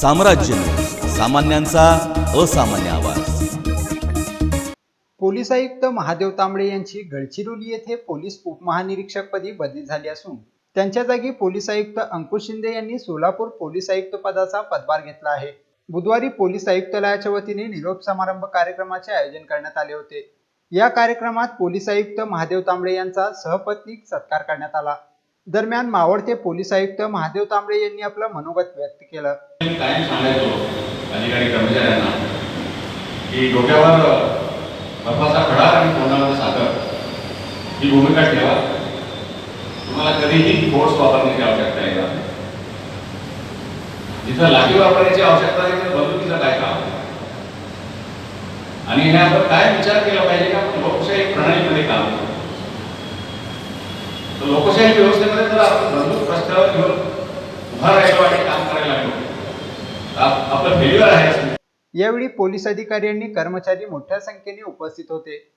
साम्राज्य सामान्यांचा असामान्य आवाज. पोलीस आयुक्त महादेव तांबडे यांची गडचिरोली येथे पोलीस उपमहानिरीक्षकपदी बदली झाली असून त्यांच्या जागी पोलीस आयुक्त अंकुश शिंदे यांनी सोलापूर पोलीस आयुक्त पदाचा पदभार घेतला आहे. बुधवारी पोलीस आयुक्तालयाच्या वतीने निरोप समारंभ कार्यक्रमाचे आयोजन करण्यात आले होते. या कार्यक्रमात पोलीस आयुक्त महादेव तांबडे यांचा सहपत्नीक सत्कार करण्यात आला. दरम्यान मावळते पोलीस आयुक्त महादेव तांबडे यांनी आपलं मनोगत व्यक्त केलं. मी कायम सांगायचो अधिकारी कर्मचाऱ्यांना की डोक्यावर बर्फाचा खडा आणि तोंडामध्ये साखर ही भूमिका ठेवा. तुम्हाला कधीही फोर्स वापरण्याची आवश्यकता आहे नाही. जिथं लाठी वापरण्याची आवश्यकता आहे तर बंदुकीचं काय काम? आणि हे आपण काय विचार केला पाहिजे का आपण लोकशाही तर लोकशाही व्यवस्थेमध्ये जर आपण बंदूक रस्त्यावर घेऊन उभा राहिलो आणि काम करायला लागलो. आपलं फेल्युअर आहे. यावेळी पोलीस अधिकारी आणि कर्मचारी मोठ्या संख्येने उपस्थित होते.